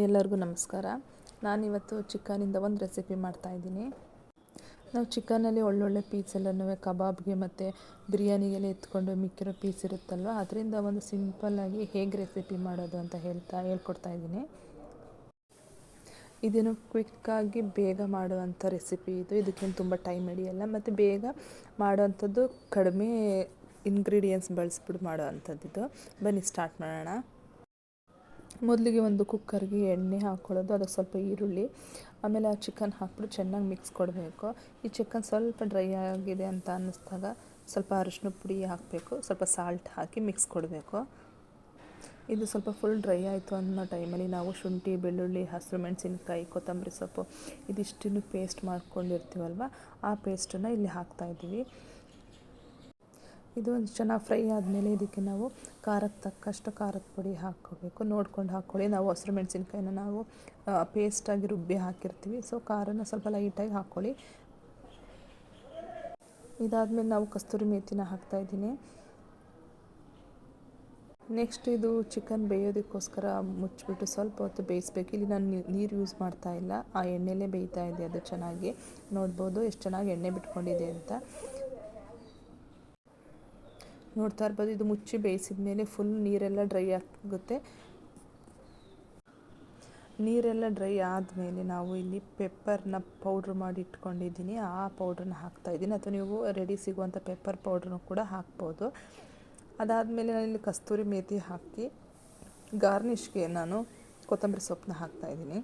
ಎಲ್ಲರಿಗೂ ನಮಸ್ಕಾರ. ನಾನಿವತ್ತು ಚಿಕನಿಂದ ಒಂದು ರೆಸಿಪಿ ಮಾಡ್ತಾಯಿದ್ದೀನಿ ನಾವು ಚಿಕನಲ್ಲಿ ಒಳ್ಳೊಳ್ಳೆ ಪೀಸೆಲ್ಲನೂ ಕಬಾಬ್ಗೆ ಮತ್ತು ಬಿರಿಯಾನಿಗೆಲ್ಲ ಎತ್ಕೊಂಡು ಮಿಕ್ಕಿರೋ ಪೀಸ್ ಇರುತ್ತಲ್ವ, ಅದರಿಂದ ಒಂದು ಸಿಂಪಲ್ಲಾಗಿ ಹೇಗೆ ರೆಸಿಪಿ ಮಾಡೋದು ಅಂತ ಹೇಳ್ತಾ, ಹೇಳ್ಕೊಡ್ತಾ ಇದ್ದೀನಿ. ಇದನ್ನು ಕ್ವಿಕ್ಕಾಗಿ ಬೇಗ ಮಾಡುವಂಥ ರೆಸಿಪಿ ಇದು. ಇದಕ್ಕೇನು ತುಂಬ ಟೈಮ್ ಹಿಡಿಯಲ್ಲ, ಮತ್ತು ಬೇಗ ಮಾಡೋವಂಥದ್ದು ಕಡಿಮೆ ಇಂಗ್ರೀಡಿಯೆಂಟ್ಸ್ ಬಳಸ್ಬಿಟ್ಟು ಮಾಡೋ ಅಂಥದ್ದು ಬನ್ನಿ ಸ್ಟಾರ್ಟ್ ಮಾಡೋಣ. ಮೊದಲಿಗೆ ಒಂದು ಕುಕ್ಕರ್ಗೆ ಎಣ್ಣೆ ಹಾಕ್ಕೊಳ್ಳೋದು ಅದಕ್ಕೆ ಸ್ವಲ್ಪ ಈರುಳ್ಳಿ, ಆಮೇಲೆ ಆ ಚಿಕನ್ ಹಾಕ್ಬಿಟ್ಟು ಚೆನ್ನಾಗಿ ಮಿಕ್ಸ್ ಕೊಡಬೇಕು. ಈ ಚಿಕನ್ ಸ್ವಲ್ಪ ಡ್ರೈ ಆಗಿದೆ ಅಂತ ಅನ್ನಿಸ್ದಾಗ ಸ್ವಲ್ಪ ಅರಿಶಿನ ಪುಡಿ ಹಾಕಬೇಕು, ಸ್ವಲ್ಪ ಸಾಲ್ಟ್ ಹಾಕಿ ಮಿಕ್ಸ್ ಕೊಡಬೇಕು. ಇದು ಸ್ವಲ್ಪ ಫುಲ್ ಡ್ರೈ ಆಯಿತು ಅನ್ನೋ ಟೈಮಲ್ಲಿ ನಾವು ಶುಂಠಿ, ಬೆಳ್ಳುಳ್ಳಿ, ಹಸಿರು ಮೆಣಸಿನ್ಕಾಯಿ, ಕೊತ್ತಂಬರಿ ಸೊಪ್ಪು, ಇದಿಷ್ಟನ್ನು ಪೇಸ್ಟ್ ಮಾಡ್ಕೊಂಡಿರ್ತೀವಲ್ವ, ಆ ಪೇಸ್ಟನ್ನು ಇಲ್ಲಿ ಹಾಕ್ತಾಯಿದ್ದೀವಿ ಇದು ಒಂದು ಚೆನ್ನಾಗಿ ಫ್ರೈ ಆದಮೇಲೆ ಇದಕ್ಕೆ ನಾವು ಖಾರಕ್ಕೆ ತಕ್ಕಷ್ಟು ಖಾರದ ಪುಡಿ ಹಾಕ್ಕೋಬೇಕು. ನೋಡ್ಕೊಂಡು ಹಾಕ್ಕೊಳ್ಳಿ ನಾವು ಹಸಿರು ಮೆಣಸಿನ್ಕಾಯಿನ ನಾವು ಪೇಸ್ಟಾಗಿ ರುಬ್ಬಿ ಹಾಕಿರ್ತೀವಿ. ಸೊ ಖಾರನ ಸ್ವಲ್ಪ ಲೈಟಾಗಿ ಹಾಕ್ಕೊಳ್ಳಿ ಇದಾದಮೇಲೆ ನಾವು ಕಸ್ತೂರಿ ಮೇಥಿನ ಹಾಕ್ತಾಯಿದ್ದೀನಿ ನೆಕ್ಸ್ಟ್ ಇದು ಚಿಕನ್ ಬೇಯೋದಕ್ಕೋಸ್ಕರ ಮುಚ್ಚಿಬಿಟ್ಟು ಸ್ವಲ್ಪ ಹೊತ್ತು ಬೇಯಿಸ್ಬೇಕು. ಇಲ್ಲಿ ನಾನು ನೀರು ಯೂಸ್ ಮಾಡ್ತಾ ಇಲ್ಲ. ಆ ಎಣ್ಣೆಲೇ ಬೇಯ್ತಾ ಇದೆ ಅದು ಚೆನ್ನಾಗಿ. ನೋಡ್ಬೋದು ಎಷ್ಟು ಚೆನ್ನಾಗಿ ಎಣ್ಣೆ ಬಿಟ್ಕೊಂಡಿದೆ ಅಂತ. ನೋಡ್ತಾ ಇರ್ಬೋದು. ಇದು ಮುಚ್ಚಿ ಬೇಯಿಸಿದ ಮೇಲೆ ಫುಲ್ ನೀರೆಲ್ಲ ಡ್ರೈ ಆಗುತ್ತೆ. ನೀರೆಲ್ಲ ಡ್ರೈ ಆದಮೇಲೆ ನಾವು ಇಲ್ಲಿ ಪೆಪ್ಪರ್ನ ಪೌಡ್ರ್ ಮಾಡಿ ಇಟ್ಕೊಂಡಿದ್ದೀನಿ. ಆ ಪೌಡ್ರನ್ನ ಹಾಕ್ತಾಯಿದ್ದೀನಿ ಅಥವಾ ನೀವು ರೆಡಿ ಸಿಗುವಂಥ ಪೆಪ್ಪರ್ ಪೌಡ್ರನ್ನು ಕೂಡ ಹಾಕ್ಬೋದು. ಅದಾದಮೇಲೆ ನಾನು ಇಲ್ಲಿ ಕಸ್ತೂರಿ ಮೇಥಿ ಹಾಕಿ ಗಾರ್ನಿಷ್ಗೆ ನಾನು ಕೊತ್ತಂಬರಿ ಸೊಪ್ಪನ್ನ ಹಾಕ್ತಾಯಿದ್ದೀನಿ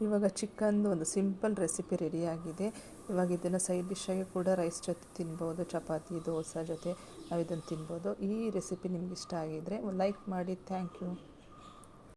ಇವಾಗ ಚಿಕನ್ದು ಒಂದು ಸಿಂಪಲ್ ರೆಸಿಪಿ ರೆಡಿಯಾಗಿದೆ. ಇವಾಗ ಇದನ್ನು ಸೈಡ್ ಡಿಶ್ಶಾಗಿ ಕೂಡ ರೈಸ್ ಜೊತೆ ತಿನ್ಬೋದು, ಚಪಾತಿ, ದೋಸೆ ಜೊತೆ ನಾವು ಇದನ್ನು ತಿನ್ಬೋದು. ಈ ರೆಸಿಪಿ ನಿಮ್ಗೆ ಇಷ್ಟ ಆಗಿದ್ದರೆ ಲೈಕ್ ಮಾಡಿ. Thank you.